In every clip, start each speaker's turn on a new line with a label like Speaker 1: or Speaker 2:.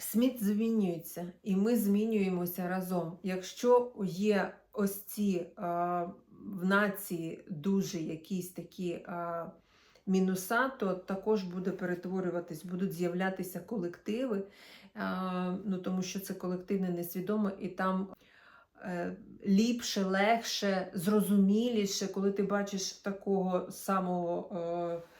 Speaker 1: Світ змінюється, і ми змінюємося разом. Якщо є ось ці е, в нації дуже якісь такі е, мінуса, то також буде перетворюватись, будуть з'являтися колективи, е, ну, тому що це колективне несвідоме, і там е, ліпше, легше, зрозуміліше, коли ти бачиш такого самого. Е,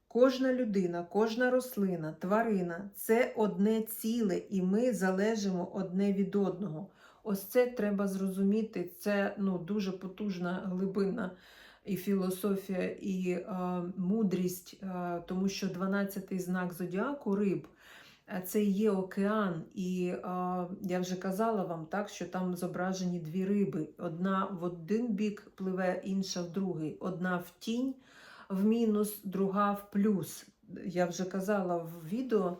Speaker 1: Кожна людина, кожна рослина, тварина це одне ціле, і ми залежимо одне від одного. Ось це треба зрозуміти. Це ну, дуже потужна глибинна і філософія, і е, мудрість, е, тому що 12-й знак зодіаку риб. е, Це є океан, і е, я вже казала вам так, що там зображені дві риби. Одна в один бік пливе, інша в другий. Одна в тінь, в мінус, друга в плюс. я вже казала в відео,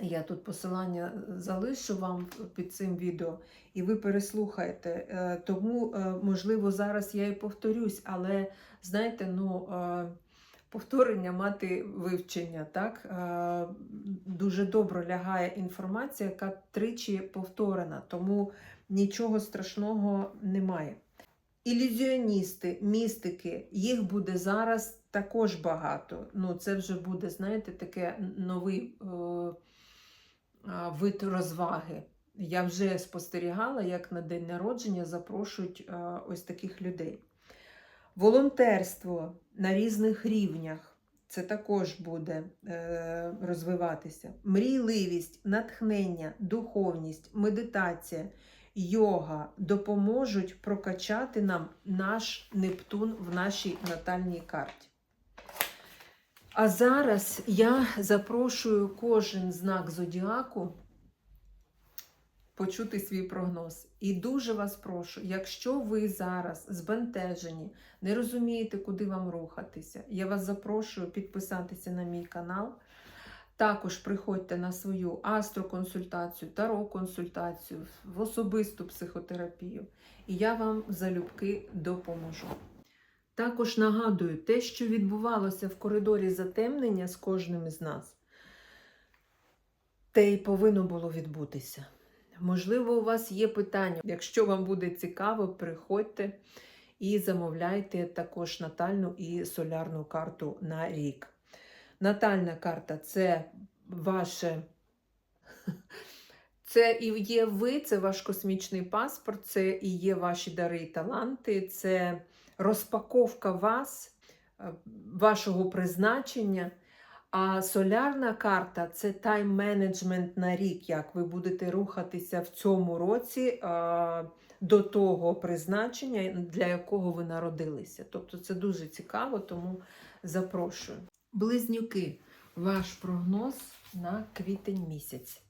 Speaker 1: я тут посилання залишу вам під цим відео, і ви переслухаєте. Е, Тому, е, можливо, зараз я і повторюсь, але знаєте, ну. е, Повторення мати вивчення, так? Дуже добре лягає інформація, яка тричі повторена, тому нічого страшного немає. Ілюзіоністи, містики, їх буде зараз також багато. Ну, це вже буде, знаєте, таке новий е, вид розваги. Я вже спостерігала, як на день народження запрошують е, ось таких людей. Волонтерство на різних рівнях. Це також буде е, розвиватися. Мрійливість, натхнення, духовність, медитація, йога допоможуть прокачати нам наш Нептун в нашій натальній карті. А зараз я запрошую кожен знак зодіаку почути свій прогноз. І дуже вас прошу, якщо ви зараз збентежені, не розумієте, куди вам рухатися, я вас запрошую підписатися на мій канал. Також приходьте на свою астроконсультацію, таро-консультацію, в особисту психотерапію, і я вам залюбки допоможу. Також нагадую, те, що відбувалося в коридорі затемнення з кожним із нас, те й повинно було відбутися. Можливо, у вас є питання. Якщо вам буде цікаво, приходьте і замовляйте також натальну і солярну карту на рік. Натальна карта це ваше. Це і є ви, це ваш космічний паспорт, це і є ваші дари і таланти, це розпаковка вас, е, вашого призначення. А солярна карта це тайм-менеджмент на рік, як ви будете рухатися в цьому році а, до того призначення, для якого ви народилися. Тобто це дуже цікаво, тому запрошую. Близнюки, ваш прогноз на квітень місяць.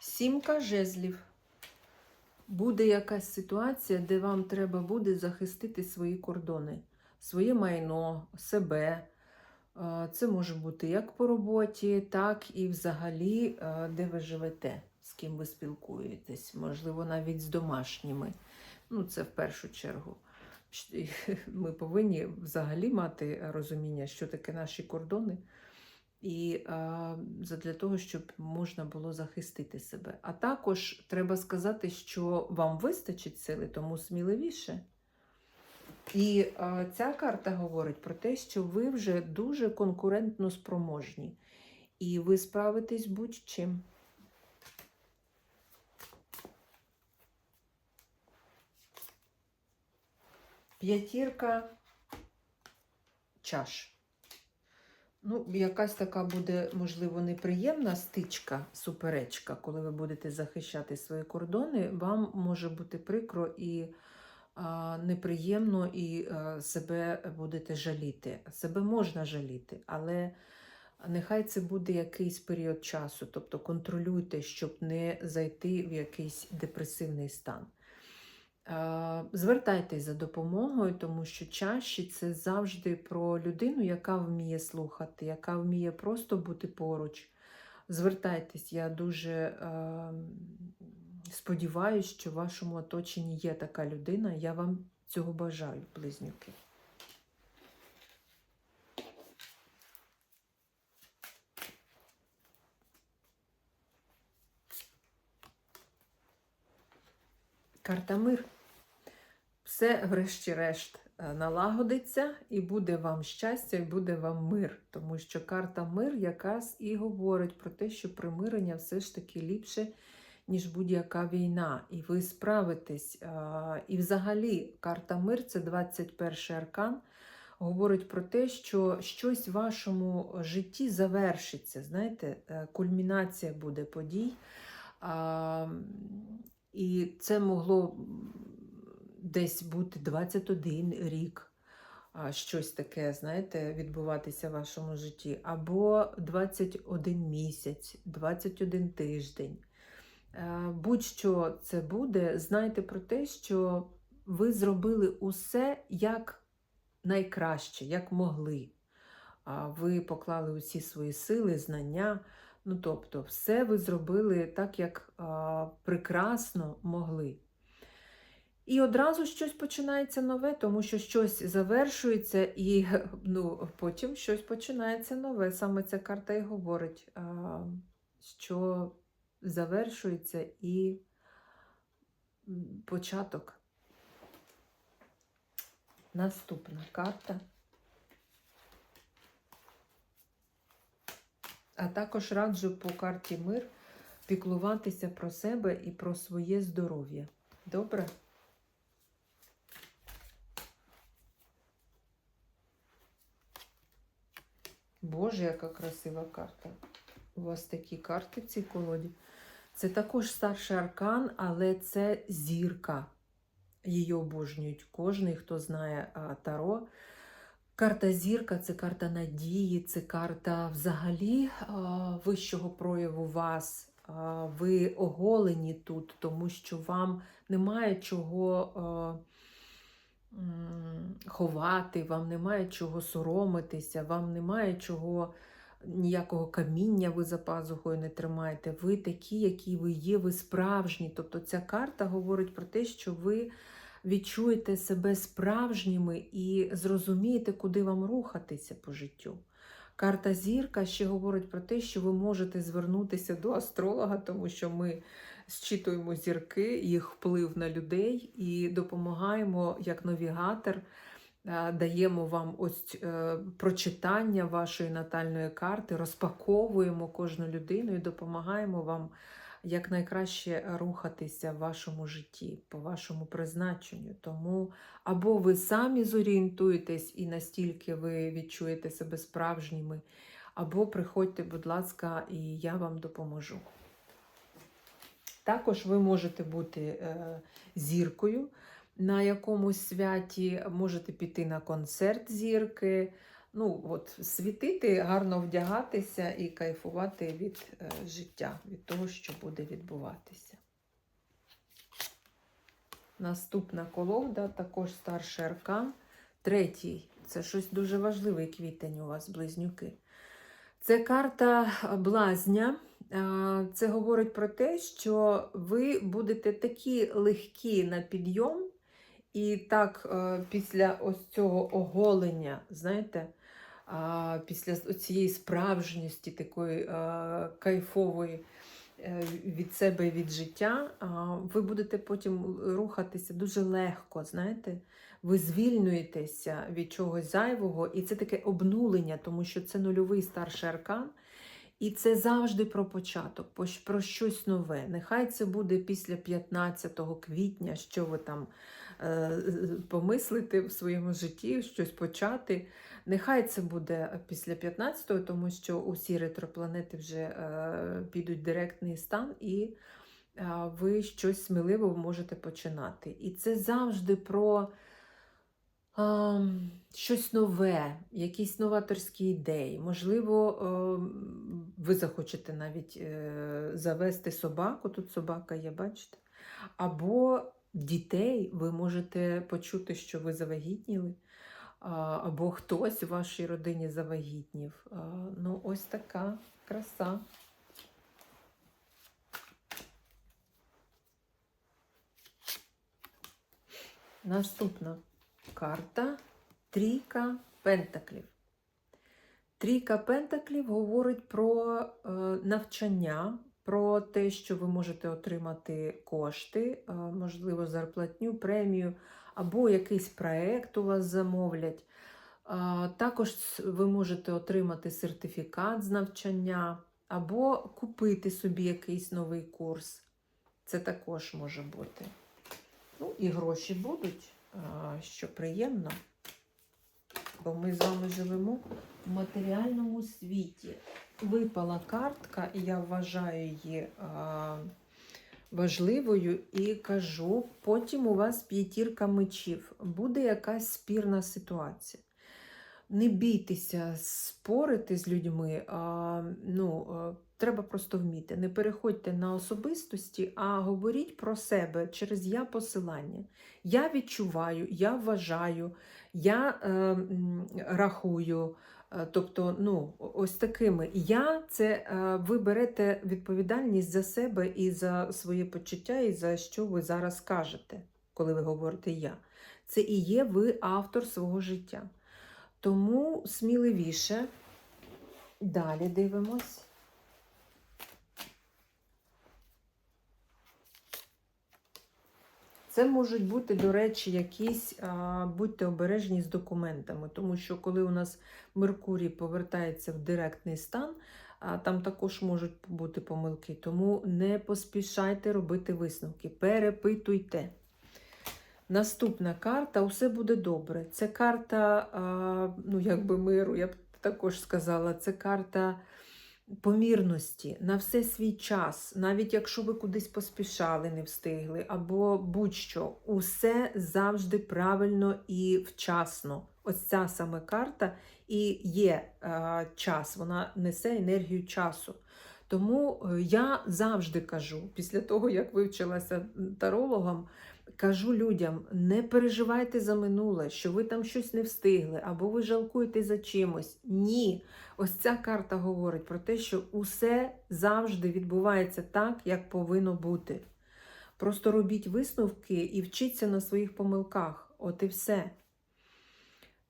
Speaker 1: Сімка жезлів. Буде якась ситуація, де вам треба буде захистити свої кордони, своє майно, себе. Е, Це може бути як по роботі, так і взагалі, е, де ви живете, з ким ви спілкуєтесь, можливо, навіть з домашніми. Ну, це в першу чергу. Ми повинні взагалі мати розуміння, що таке наші кордони, і для того, щоб можна було захистити себе. А також треба сказати, що вам вистачить сили, тому сміливіше. І а, ця карта говорить про те, що ви вже дуже конкурентно спроможні, і ви справитесь будь-чим. П'ятірка чаш. Ну, якась така буде, можливо, неприємна стичка, суперечка, коли ви будете захищати свої кордони, вам може бути прикро і а, неприємно, і а, себе будете жаліти. Себе можна жаліти, але нехай це буде якийсь період часу, тобто контролюйте, щоб не зайти в якийсь депресивний стан. Е, Звертайтесь за допомогою, тому що чаще це завжди про людину, яка вміє слухати, яка вміє просто бути поруч. Звертайтесь, я дуже е, сподіваюся, що в вашому оточенні є така людина. Я вам цього бажаю, близнюки. Карта мир. Все, врешті-решт, е, налагодиться, і буде вам щастя, і буде вам мир. Тому що карта мир якраз і говорить про те, що примирення все ж таки ліпше, ніж будь-яка війна. І ви справитесь. І взагалі карта мир це 21 аркан. Говорить про те, що щось в вашому житті завершиться. Знаєте, е, кульмінація буде подій. І це могло десь бути 21 рік, щось таке, знаєте, відбуватися в вашому житті. Або 21 місяць, 21 тиждень. Е, Будь-що це буде, знайте про те, що ви зробили усе як найкраще, як могли. Ви поклали усі свої сили, знання. Ну, тобто, все ви зробили так, як а, прекрасно могли. І одразу щось починається нове, тому що щось завершується, і ну, потім щось починається нове. Саме ця карта і говорить, а, що завершується і початок. Наступна карта. А також раджу по карті мир піклуватися про себе і про своє здоров'я. Добре? Боже, яка красива карта. У вас такі карти в цій колоді. Це також старший аркан, але це зірка. Її обожнюють кожний, хто знає Таро. Карта зірка це карта надії, це карта взагалі вищого прояву вас. Ви оголені тут, тому що вам немає чого ховати, вам немає чого соромитися, вам немає чого. Ніякого каміння ви за пазухою не тримаєте. Ви такі, які ви є, ви справжні. Тобто ця карта говорить про те, що ви відчуєте себе справжніми і зрозумієте, куди вам рухатися по життю. Карта зірка ще говорить про те, що ви можете звернутися до астролога, тому що ми зчитуємо зірки, їх вплив на людей і допомагаємо як навігатор. е, Даємо вам ось е, прочитання вашої натальної карти, розпаковуємо кожну людину і допомагаємо вам якнайкраще рухатися в вашому житті, по вашому призначенню. Тому або ви самі зорієнтуєтесь і настільки ви відчуєте себе справжніми, або приходьте, будь ласка, і я вам допоможу. Також ви можете бути е, зіркою на якомусь святі, можете піти на концерт зірки. Ну, от, світити, гарно вдягатися і кайфувати від е, життя, від того, що буде відбуватися. Наступна колода, також старший аркан. Третій це щось дуже важливий квітень у вас, близнюки. Це карта блазня. Це говорить про те, що ви будете такі легкі на підйом, і так е, після ось цього оголення, знаєте, а, після цієї справжньості, такої кайфової е, від себе і від життя, ви будете потім рухатися дуже легко, знаєте. Ви звільнюєтеся від чогось зайвого, і це таке обнулення, тому що це нульовий старший аркан. І це завжди про початок, про щось нове. Нехай це буде після 15 квітня, що ви там е, помислите в своєму житті, щось почати. Нехай це буде після 15-го, тому що усі ретропланети вже е, підуть в директний стан, і е, ви щось сміливо можете починати. І це завжди про щось нове, якісь новаторські ідеї. Можливо, е, ви захочете навіть е, завести собаку, тут собака є, бачите? Або дітей ви можете почути, що ви завагітніли, або хтось у вашій родині завагітнів. Ну, ось така краса. Наступна карта Трійка Пентаклів. Трійка Пентаклів говорить про е, навчання, про те, що ви можете отримати кошти, е, можливо, зарплатню, премію, або якийсь проект у вас замовлять. Е, також ви можете отримати сертифікат з навчання, або купити собі якийсь новий курс. Це також може бути. Ну, і гроші будуть, що приємно. Бо ми з вами живемо в матеріальному світі. Випала картка, і я вважаю її важливою і кажу, потім у вас п'ятірка мечів. Буде якась спірна ситуація. Не бійтеся спорити з людьми, а, ну, треба просто вміти. Не переходьте на особистості, а говоріть про себе через я посилання. Я відчуваю, я вважаю, я е, рахую. Е, Тобто, ну, ось такими. Я це е, ви берете відповідальність за себе і за своє почуття, і за що ви зараз кажете, коли ви говорите я. Це і є ви автор свого життя. Тому сміливіше. Далі дивимось. Це можуть бути, до речі, якісь, а, будьте обережні з документами, тому що коли у нас Меркурій повертається в директний стан, а, там також можуть бути помилки. Тому не поспішайте робити висновки, перепитуйте. Наступна карта Усе буде добре. Це карта, а, ну, якби миру, я б також сказала, це карта помірності на все свій час, навіть якщо ви кудись поспішали, не встигли, або будь-що, усе завжди правильно і вчасно. Ось ця саме карта і є е, час, вона несе енергію часу. Тому е, я завжди кажу, після того, як вивчилася тарологом, кажу людям: не переживайте за минуле, що ви там щось не встигли, або ви жалкуєте за чимось. Ні. Ось ця карта говорить про те, що усе завжди відбувається так, як повинно бути. Просто робіть висновки і вчіться на своїх помилках. От і все.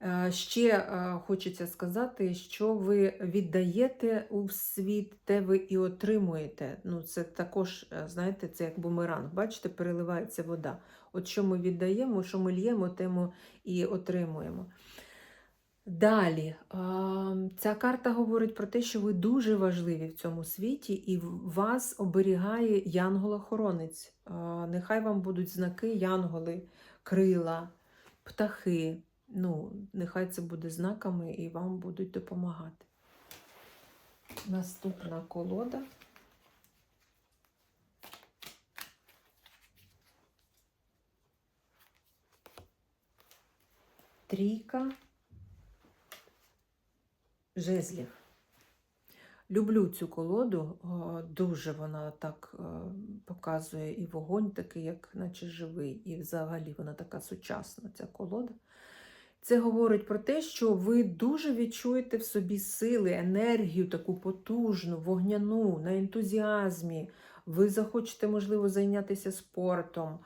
Speaker 1: Е, Ще е, хочеться сказати, що ви віддаєте у світ, те ви і отримуєте. Ну, Це також, е, знаєте, це як бумеранг. Бачите, переливається вода. От що ми віддаємо, що ми л'ємо, те і отримуємо. Далі, ця карта говорить про те, що ви дуже важливі в цьому світі, і вас оберігає янгола-хоронець. А, Нехай вам будуть знаки, янголи, крила, птахи. Ну, нехай це буде знаками і вам будуть допомагати. Наступна колода. Трійка жезлів. Люблю цю колоду, дуже вона так е, показує і вогонь такий, як наче живий, і взагалі вона така сучасна, ця колода. Це говорить про те, що ви дуже відчуєте в собі сили, енергію таку потужну, вогняну, на ентузіазмі. Ви захочете, можливо, зайнятися спортом,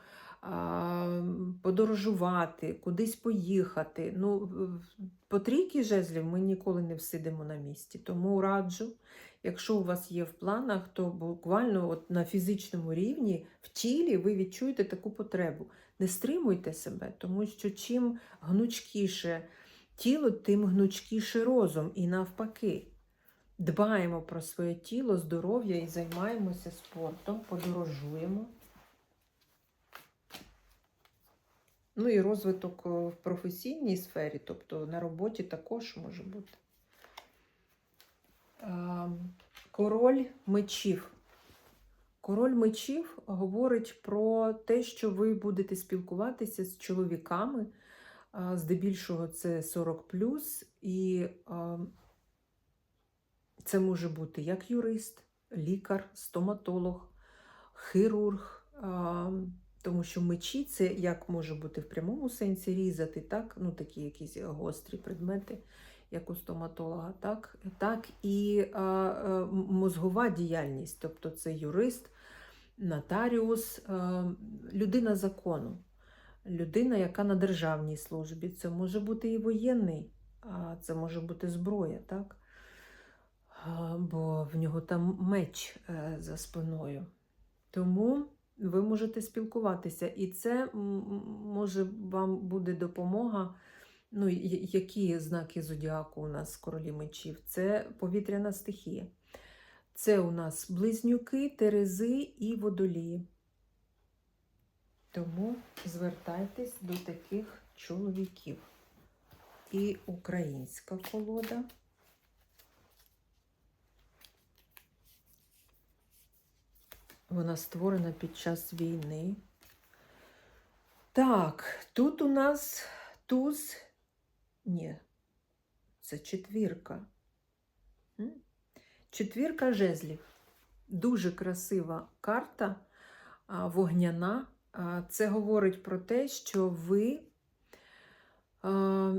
Speaker 1: подорожувати, кудись поїхати. Ну, по трійки жезлів ми ніколи не всидимо на місці. Тому раджу, якщо у вас є в планах, то буквально от на фізичному рівні в тілі ви відчуєте таку потребу. Не стримуйте себе, тому що чим гнучкіше тіло, тим гнучкіше розум. І навпаки, дбаємо про своє тіло, здоров'я і займаємося спортом, подорожуємо. Ну і розвиток е, в професійній сфері, тобто на роботі також може бути. Король мечів. Король мечів говорить про те, що ви будете спілкуватися з чоловіками, здебільшого це 40 і це може бути як юрист, лікар, стоматолог, хірург. Тому що мечі це як може бути в прямому сенсі різати, так? Ну, такі якісь гострі предмети, як у стоматолога, так, так і а, а, мозгова діяльність, тобто це юрист, нотаріус, людина закону, людина, яка на державній службі. Це може бути і воєнний, а це може бути зброя, так? Бо в нього там меч е, за спиною. Тому ви можете спілкуватися, і це може вам буде допомога. Ну, які знаки зодіаку у нас королі мечів? Це повітряна стихія. Це у нас близнюки, терези і водолії. Тому звертайтесь до таких чоловіків. І українська колода. Вона створена під час війни. Так, тут у нас туз. Ні, це четвірка. Четвірка жезлів. Дуже красива карта, вогняна. Це говорить про те, що ви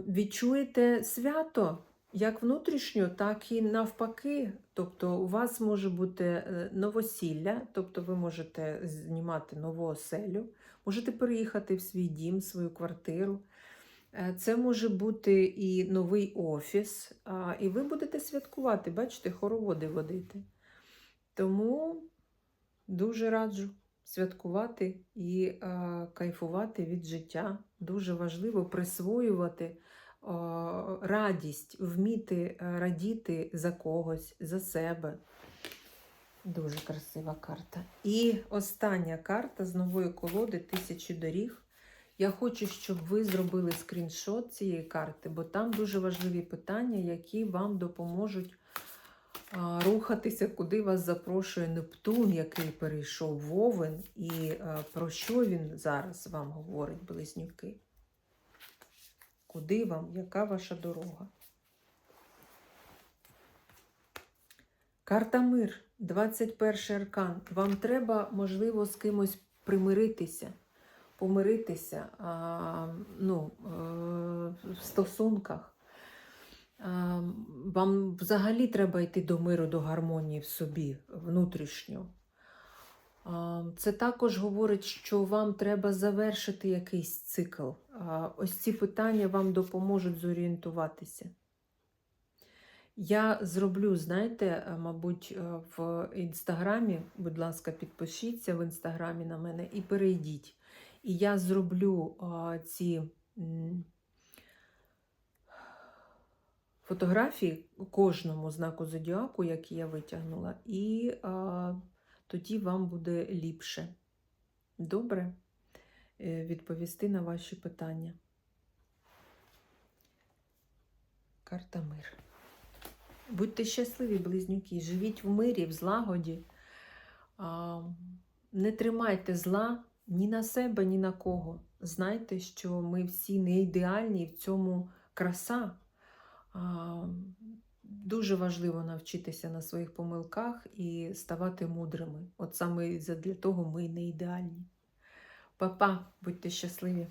Speaker 1: відчуєте свято як внутрішньо, так і навпаки. Тобто, у вас може бути е, новосілля, тобто ви можете знімати нову оселю, можете переїхати в свій дім, свою квартиру. Е, Це може бути і новий офіс, і ви будете святкувати, бачите, хороводи водити. Тому дуже раджу святкувати і е, кайфувати від життя. Дуже важливо присвоювати радість, вміти е, радіти за когось, за себе. Дуже красива карта. І остання карта з нової колоди Тисячі доріг. Я хочу, щоб ви зробили скріншот цієї карти, бо там дуже важливі питання, які вам допоможуть рухатися, куди вас запрошує Нептун, який перейшов в Овен, і про що він зараз вам говорить, близнюки. Куди вам, яка ваша дорога? Карта мир, 21 аркан. Вам треба, можливо, з кимось примиритися, помиритися ну, е, в стосунках. Вам взагалі треба йти до миру, до гармонії в собі, внутрішньо. Це також говорить, що вам треба завершити якийсь цикл. Ось ці питання вам допоможуть зорієнтуватися. Я зроблю, знаєте, е, мабуть, е, в інстаграмі, будь ласка, підпишіться в інстаграмі на мене і перейдіть. І я зроблю а, ці фотографії кожному знаку зодіаку, які я витягнула, і а, тоді вам буде ліпше. Добре е, відповісти на ваші питання. Карта мир. Будьте щасливі, близнюки, живіть в мирі, в злагоді. Не тримайте зла ні на себе, ні на кого. Знайте, що ми всі не ідеальні, і в цьому краса. Дуже важливо навчитися на своїх помилках і ставати мудрими. От саме для того ми не ідеальні. Па-па, будьте щасливі!